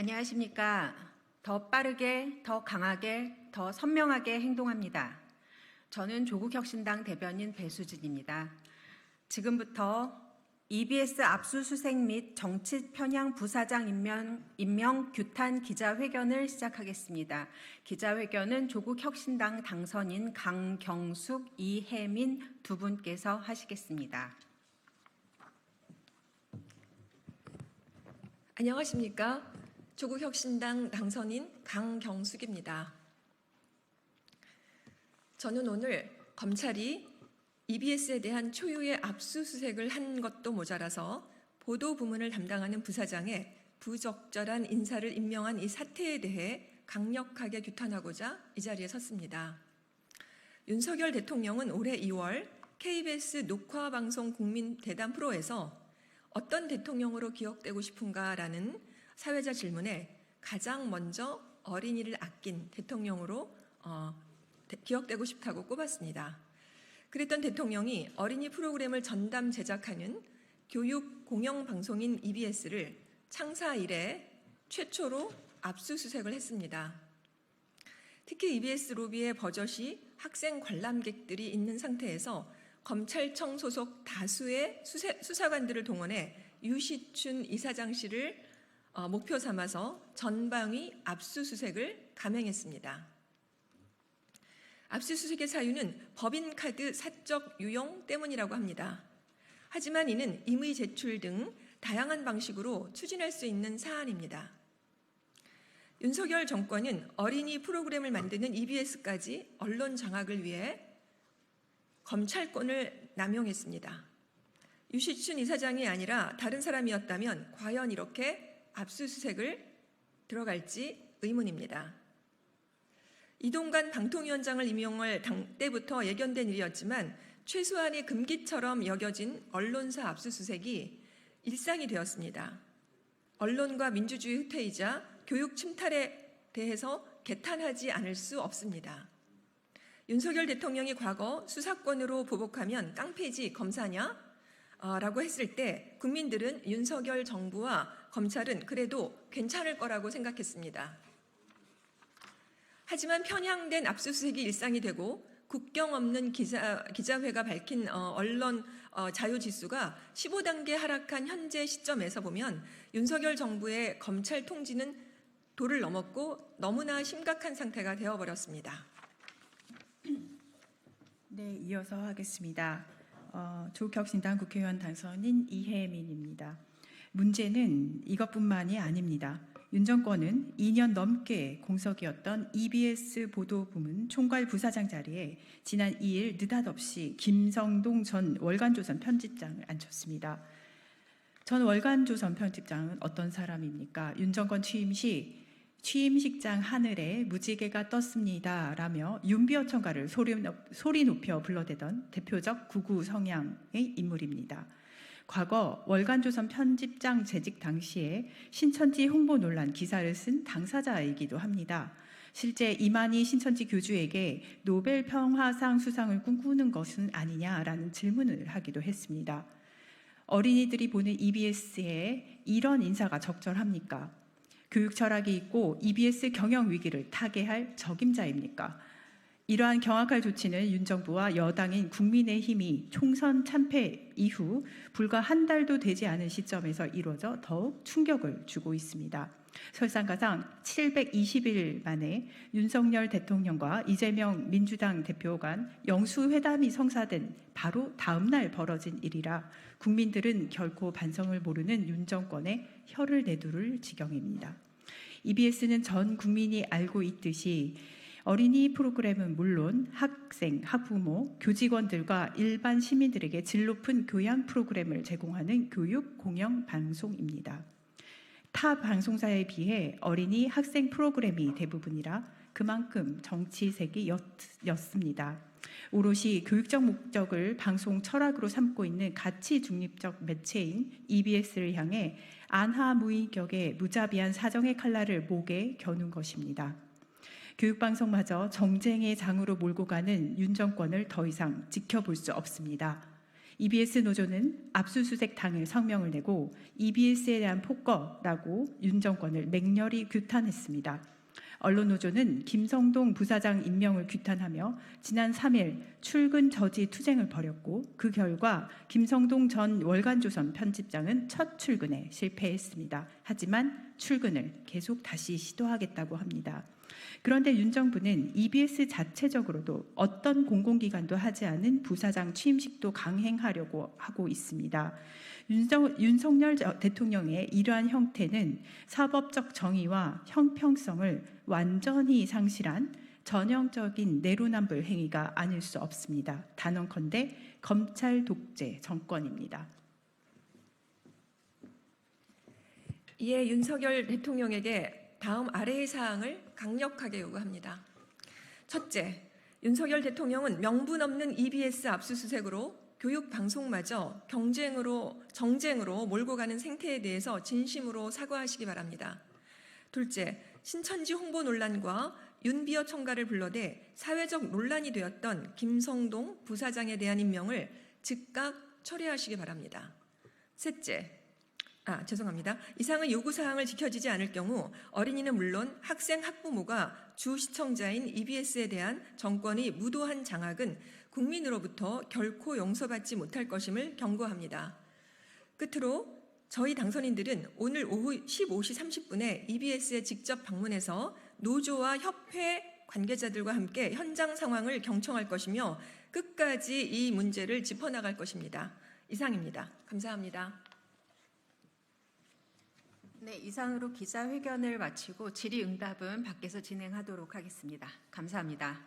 안녕하십니까. 더 빠르게, 더 강하게, 더 선명하게 행동합니다. 저는 조국혁신당 대변인 배수진입니다. 지금부터 EBS 압수수색 및 정치 편향 부사장 임명, 임명 규탄 기자회견을 시작하겠습니다. 기자회견은 조국 혁신당 당선인 강경숙, 이혜민 두 분께서 하시겠습니다. 안녕하십니까. 조국혁신당 당선인 강경숙입니다. 저는 오늘 검찰이 EBS에 대한 초유의 압수수색을 한 것도 모자라서 보도 부문을 담당하는 부사장에 부적절한 인사를 임명한 이 사태에 대해 강력하게 규탄하고자 이 자리에 섰습니다. 윤석열 대통령은 올해 2월 KBS 녹화방송 국민 대담 프로에서 어떤 대통령으로 기억되고 싶은가라는 사회자 질문에 가장 먼저 어린이를 아낀 대통령으로 어, 대- 기억되고 싶다고 꼽았습니다. 그랬던 대통령이 어린이 프로그램을 전담 제작하는 교육 공영 방송인 EBS를 창사 이래 최초로 압수수색을 했습니다. 특히 EBS 로비의 버젓이 학생 관람객들이 있는 상태에서 검찰청 소속 다수의 수세- 수사관들을 동원해 유시춘 이사장실을 어, 목표 삼아서 전방위 압수수색을 감행했습니다. 압수수색의 사유는 법인카드 사적 유용 때문이라고 합니다. 하지만 이는 임의 제출 등 다양한 방식으로 추진할 수 있는 사안입니다. 윤석열 정권은 어린이 프로그램을 만드는 EBS까지 언론 장악을 위해 검찰권을 남용했습니다. 유시춘 이사장이 아니라 다른 사람이었다면 과연 이렇게 압수수색을 들어갈지 의문입니다. 이동관 방통위원장을 임용할 당 때부터 예견된 일이었지만 최소한의 금기처럼 여겨진 언론사 압수수색이 일상이 되었습니다. 언론과 민주주의 후퇴이자 교육 침탈에 대해서 개탄하지 않을 수 없습니다. 윤석열 대통령이 과거 수사권으로 보복하면 깡패지 검사냐? 어, 라고 했을 때 국민들은 윤석열 정부와 검찰은 그래도 괜찮을 거라고 생각했습니다. 하지만 편향된 압수수색이 일상이 되고 국경 없는 기자, 기자회가 밝힌 어, 언론 어, 자유 지수가 15단계 하락한 현재 시점에서 보면 윤석열 정부의 검찰 통지는 도를 넘었고 너무나 심각한 상태가 되어버렸습니다. 네, 이어서 하겠습니다. 어, 조국혁신당 국회의원 당선인 이혜민입니다. 문제는 이것뿐만이 아닙니다. 윤 정권은 2년 넘게 공석이었던 EBS 보도 부문 총괄 부사장 자리에 지난 2일 느닷없이 김성동 전 월간조선 편집장을 앉혔습니다. 전 월간조선 편집장은 어떤 사람입니까? 윤 정권 취임 시 취임식장 하늘에 무지개가 떴습니다. 라며 윤비어 청가를 소리, 높- 소리 높여 불러대던 대표적 구구 성향의 인물입니다. 과거 월간조선 편집장 재직 당시에 신천지 홍보 논란 기사를 쓴 당사자이기도 합니다. 실제 이만희 신천지 교주에게 노벨 평화상 수상을 꿈꾸는 것은 아니냐라는 질문을 하기도 했습니다. 어린이들이 보는 EBS에 이런 인사가 적절합니까? 교육 철학이 있고 EBS 경영 위기를 타개할 적임자입니까? 이러한 경악할 조치는 윤 정부와 여당인 국민의힘이 총선 참패 이후 불과 한 달도 되지 않은 시점에서 이루어져 더욱 충격을 주고 있습니다. 설상가상 720일 만에 윤석열 대통령과 이재명 민주당 대표 간 영수회담이 성사된 바로 다음 날 벌어진 일이라 국민들은 결코 반성을 모르는 윤 정권의 혀를 내두를 지경입니다. EBS는 전 국민이 알고 있듯이 어린이 프로그램은 물론 학생, 학부모, 교직원들과 일반 시민들에게 질 높은 교양 프로그램을 제공하는 교육 공영 방송입니다. 타 방송사에 비해 어린이 학생 프로그램이 대부분이라 그만큼 정치색이 였, 였습니다. 오롯이 교육적 목적을 방송 철학으로 삼고 있는 가치 중립적 매체인 EBS를 향해 안하무인격의 무자비한 사정의 칼날을 목에 겨눈 것입니다. 교육방송마저 정쟁의 장으로 몰고 가는 윤 정권을 더 이상 지켜볼 수 없습니다. EBS 노조는 압수수색 당일 성명을 내고 EBS에 대한 폭거라고 윤 정권을 맹렬히 규탄했습니다. 언론 노조는 김성동 부사장 임명을 규탄하며 지난 3일 출근 저지 투쟁을 벌였고 그 결과 김성동 전 월간조선 편집장은 첫 출근에 실패했습니다. 하지만 출근을 계속 다시 시도하겠다고 합니다. 그런데 윤 정부는 EBS 자체적으로도 어떤 공공기관도 하지 않은 부사장 취임식도 강행하려고 하고 있습니다. 윤정, 윤석열 저- 대통령의 이러한 형태는 사법적 정의와 형평성을 완전히 상실한 전형적인 내로남불 행위가 아닐 수 없습니다. 단언컨대 검찰 독재 정권입니다. 이에 윤석열 대통령에게 다음 아래의 사항을 강력하게 요구합니다. 첫째, 윤석열 대통령은 명분 없는 EBS 압수수색으로 교육 방송마저 경쟁으로 정쟁으로 몰고 가는 생태에 대해서 진심으로 사과하시기 바랍니다. 둘째, 신천지 홍보 논란과 윤비어 청가를 불러대 사회적 논란이 되었던 김성동 부사장에 대한 임명을 즉각 철회하시기 바랍니다. 셋째, 아, 죄송합니다. 이상의 요구 사항을 지켜지지 않을 경우 어린이는 물론 학생 학부모가 주 시청자인 EBS에 대한 정권의 무도한 장악은 국민으로부터 결코 용서받지 못할 것임을 경고합니다. 끝으로 저희 당선인들은 오늘 오후 15시 30분에 EBS에 직접 방문해서 노조와 협회 관계자들과 함께 현장 상황을 경청할 것이며 끝까지 이 문제를 짚어나갈 것입니다. 이상입니다. 감사합니다. 네, 이상으로 기자회견을 마치고 질의응답은 밖에서 진행하도록 하겠습니다. 감사합니다.